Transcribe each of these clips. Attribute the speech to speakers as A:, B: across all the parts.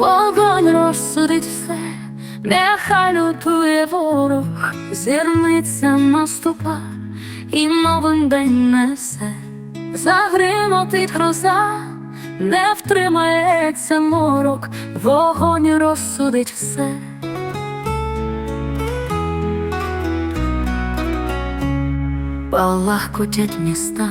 A: Вогонь розсудить все, нехай лютує ворог, зірниця наступа і новий день несе, загримотить гроза, не втримається морок, вогонь розсудить все. Палахкотять міста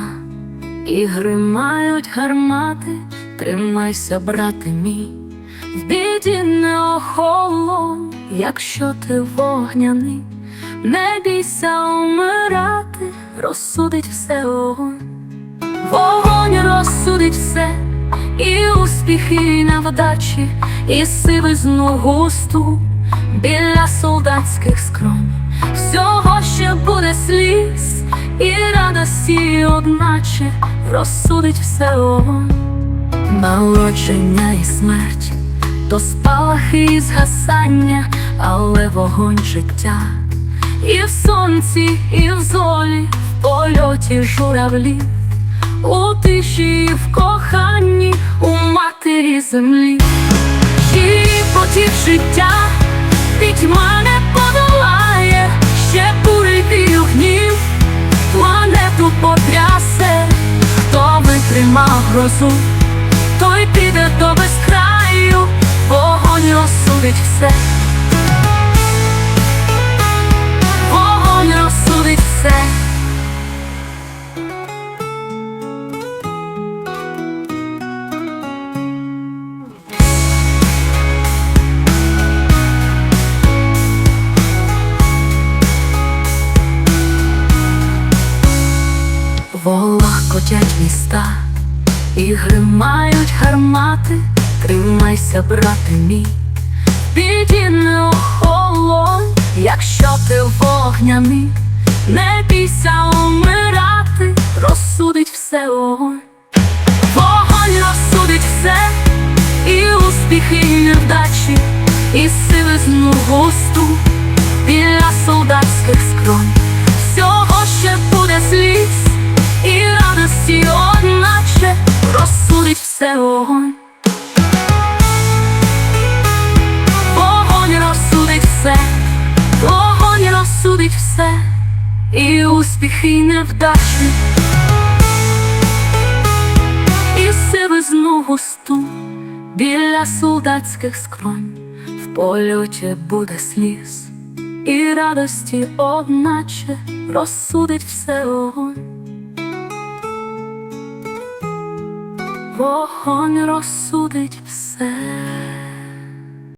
A: і гримають гармати, тримайся, брате мій, в біді не охолонь, якщо ти вогняний, не бійся умирати, розсудить все огонь, вогонь розсудить все, і успіхи, і невдачі, і сивизну густу біля солдатських скронь. Всього ще буде сліз і радості, одначе розсудить все огонь. Народження і смерть, то спалахи і згасання, але вогонь життя. І в сонці, і в золі, в польоті журавлів, у тиші, і в коханні, у матері землі. І потік життя, пітьма не подолає, ще бурий вію планету потрясе, хто витримав грозу, розсудить все. Вогонь розсудить все. Волах котять міста і гримають гармати, тримайся, брате мій, біді не охолонь, якщо ти вогняний, не бійся умирати, розсудить все огонь, вогонь розсудить все, і успіхи, і невдачі, і сивизну густу біля солдатських скронь. Все, і успіхи, і невдачі, і сивизну густу біля солдатських скронь в польоті буде сліз. І радості, одначе розсудить все огонь. Вогонь розсудить все.